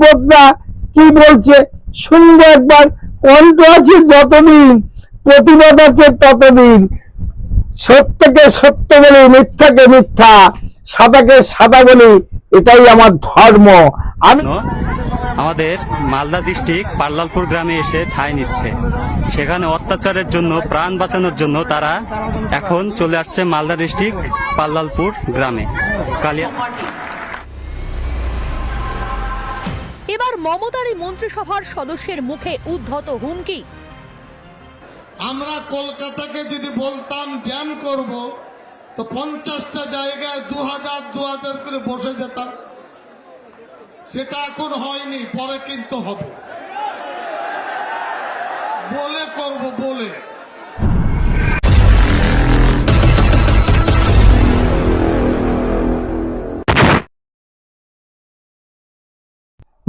নির্বোধরা কি বলছে? শুনব একবার, কণ্ঠ আছে যতদিন, প্রতিবাদ আছে ততদিন। সত্যকে সত্য বলি, মিথ্যাকে মিথ্যা, সাদাকে সাদা বলি, এটাই আমার ধর্ম। আমি আমাদের মালদা ডিস্ট্রিক্ট পাল্লালপুর গ্রামে এসে ঠাঁই নিচ্ছে। সেখানে অত্যাচারের জন্য, প্রাণ বাঁচানোর জন্য তারা এখন চলে আসছে মালদা ডিস্ট্রিক্ট পাল্লালপুর গ্রামে। কালিয়া এবার মমতার এই মন্ত্রিসভার সদস্যের মুখে উদ্ধত হুমকি। আমরা কলকাতাকে যদি বলতাম জ্যাম করব, তো পঞ্চাশটা জায়গায় দু হাজার দু হাজার করে বসে যেতাম। সেটা এখন হয়নি, পরে কিন্তু হবে। বলে করব বলে।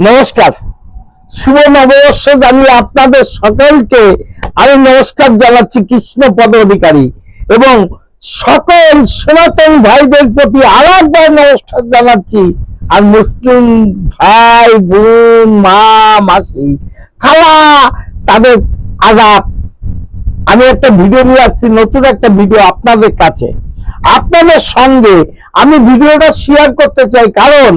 নমস্কার। শুভ নববর্ষ জানিয়ে আপনাদের সকলকে আমি নমস্কার জানাচ্ছি কৃষ্ণ পদ অধিকারী এবং সকল সনাতন ভাইদের প্রতি আরেকবার নমস্কার জানাচ্ছি আর মুসলিম ভাই, বোন, মা, মাসি, খালা, তাদের আদাব আমি একটা ভিডিও নিয়ে আসছি, নতুন একটা ভিডিও আপনাদের কাছে। আপনাদের সঙ্গে আমি ভিডিওটা শেয়ার করতে চাই, কারণ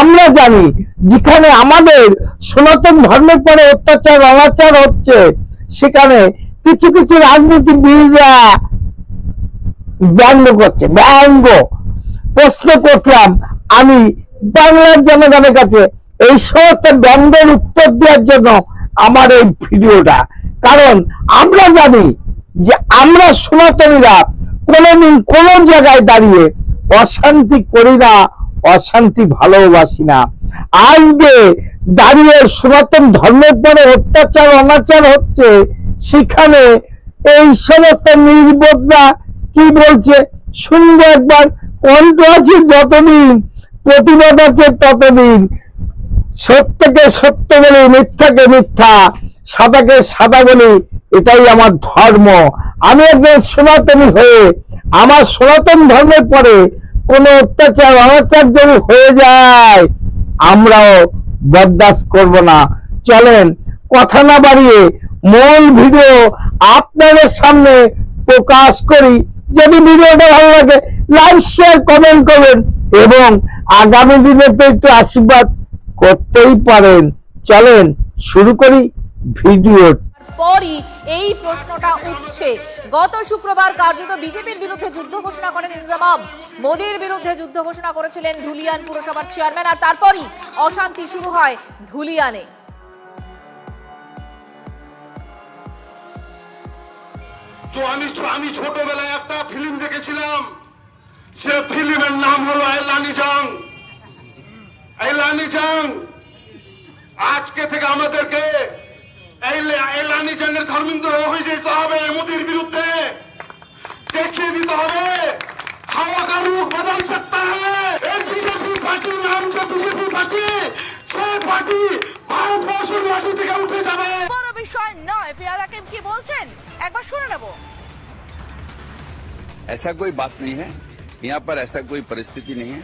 আমরা জানি যেখানে আমাদের সনাতন ধর্মের পরে অত্যাচার, অনাচার হচ্ছে, সেখানে কিছু কিছু রাজনীতিবিদরা ব্যঙ্গ করছে, ব্যঙ্গ। প্রশ্ন করলাম, আমি বাংলার জনগণের কাছে এই সমস্ত ব্যঙ্গের উত্তর দেওয়ার জন্য আমার এই ভিডিওটা। কারণ আমরা জানি যে আমরা সনাতনীরা কোনোদিন কোন জায়গায় দাঁড়িয়ে অশান্তি করি না, অশান্তি ভালোবাসি না। আজকে দাঁড়িয়ে সনাতন ধর্মের পরে অত্যাচার, অনাচার হচ্ছে, সেখানে এই সমস্ত নির্বোধরা কি বলছে? শুনব একবার, কণ্ঠ আছে যতদিন, প্রতিবাদ আছে ততদিন। সত্যকে সত্য বলি, মিথ্যাকে মিথ্যা, সাদাকে সাদা বলি, এটাই আমার ধর্ম। আমি একজন সনাতনী হয়ে, আমার সনাতন ধর্মের পরে কোন অত্যাচার, অনাচার যদি হয়ে যায়, আমরাও বরদাস্ত করব না। চলেন, কথা না বাড়িয়ে মূল ভিডিও আপনাদের সামনে প্রকাশ করি। যদি ভিডিওটা ভালো লাগে, লাইক শেয়ার কমেন্ট করবেন এবং আগামী দিনে তো একটু আশীর্বাদ করতেই পারেন। চলেন শুরু করি ভিডিও পরই এই প্রশ্নটা উঠছে। গত শুক্রবার কার্যত বিজেপির বিরুদ্ধে যুদ্ধ ঘোষণা করেন ইনজামাম। মোদীর বিরুদ্ধে যুদ্ধ ঘোষণা করেছিলেন ধুলিয়ান পুরসভার চেয়ারম্যান। আর তারপরই অশান্তি শুরু হয় ধুলিয়ানে। তো আমি আমি ছোটবেলায় একটা ফিল্ম দেখেছিলাম। সে ফিল্মের নাম হলো এলানি জাং আজকে থেকে আমাদেরকে এই এলানি জাংয়ের ধর্মেন্দ্র হয়ে যেতে হবে মোদির বিরুদ্ধে দেখিয়ে দিতে হবে হাওয়া का रुख बदल सकता है एक बीजेपी पार्टी नाम से बीजेपी पार्टी সে পার্টি ভারতবর্ষের মাটি থেকে উঠে যাবে বড় বিষয় নয় ফিরাদ হাকিম কি বলছেন একবার শুনে নেব ऐसा कोई बात नहीं है यहाँ पर ऐसा कोई परिस्थिति नहीं है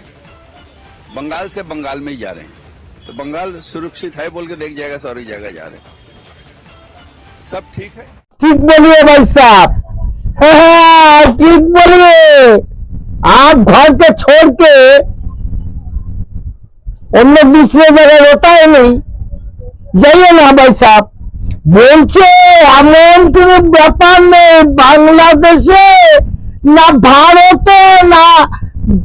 बंगाल से बंगाल में ही जा रहे हैं तो बंगाल सुरक्षित है बोल के देख जाएगा सारी जगह जा रहे हैं सब ठीक है ठीक बोलिए भाई साहब हाँ, ठीक बोलिए आप घर के छोड़ के অন্য दूसरे जगह होता है नहीं যাইয়ে না ভাই সাহেব বলছে এমন কোন ব্যাপার নেই বাংলাদেশে না ভারতে না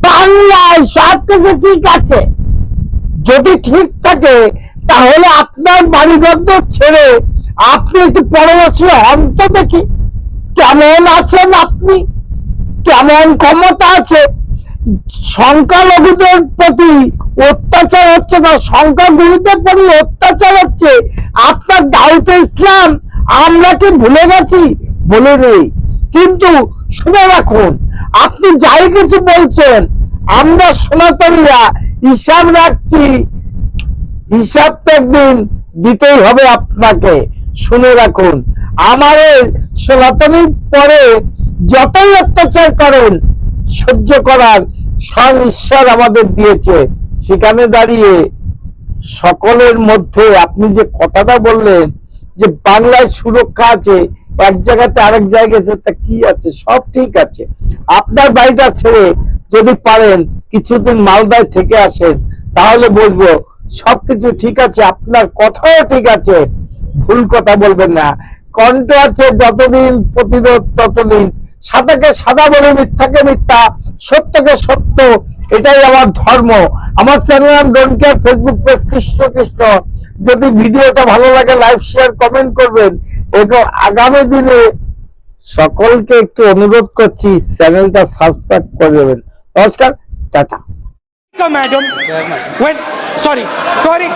বাংলায় সব কিছু ঠিক আছে। যদি ঠিক থাকে, তাহলে আপনার বাড়িঘর ছেড়ে আপনি একটু পরবর্তী হন দেখি। কেমন আছেন আপনি? কেমন ক্ষমতা আছে? সংখ্যালঘুদের প্রতি অত্যাচার হচ্ছে না সংখ্যাগুরুদের প্রতি অত্যাচার হচ্ছে, আপনার দাউতে ইসলাম, আমরা কি ভুলে গেছি? বলে নেই। কিন্তু শুনে রাখুন, আপনি যাই কিছু বলছেন, আমরা সনাতনীরা হিসাব রাখছি, হিসাব তো একদিন দিতেই হবে আপনাকে, শুনে রাখুন। আমাদের সনাতনীর পরে যতই অত্যাচার করেন, সহ্য করার স্বয়ং ঈশ্বর আমাদের দিয়েছে। সেখানে দাঁড়িয়ে সকলের মধ্যে আপনি যে কথাটা বললেন, যে বাংলায় সুরক্ষা আছে এক জায়গাতে আরেক জায়গায় গেছে, তা কি আছে? সব ঠিক আছে। আপনার বাড়িটা ছেড়ে যদি পারেন, কিছুদিন মালদায় থেকে আসেন, তাহলে বুঝব সবকিছু ঠিক আছে, আপনার কথাও ঠিক আছে। ভুল কথা বলবেন না। কণ্ঠ আছে, যতদিন প্রতিরোধ, ততদিন। সাদাকে সাদা বলে, মিথ্যাকে মিথ্যা, সত্যকে সত্য, এটাই আমার ধর্ম। আমার চ্যানেল নাম care Facebook page Krishna Krishna. যদি ভিডিওটা ভালো লাগে লাইক শেয়ার কমেন্ট করবেন। এবং আগামী দিনে সকলকে একটু অনুরোধ করছি চ্যানেলটা সাবস্ক্রাইব করে দেবেন নমস্কার টাটা ম্যাডাম সরি. Sorry.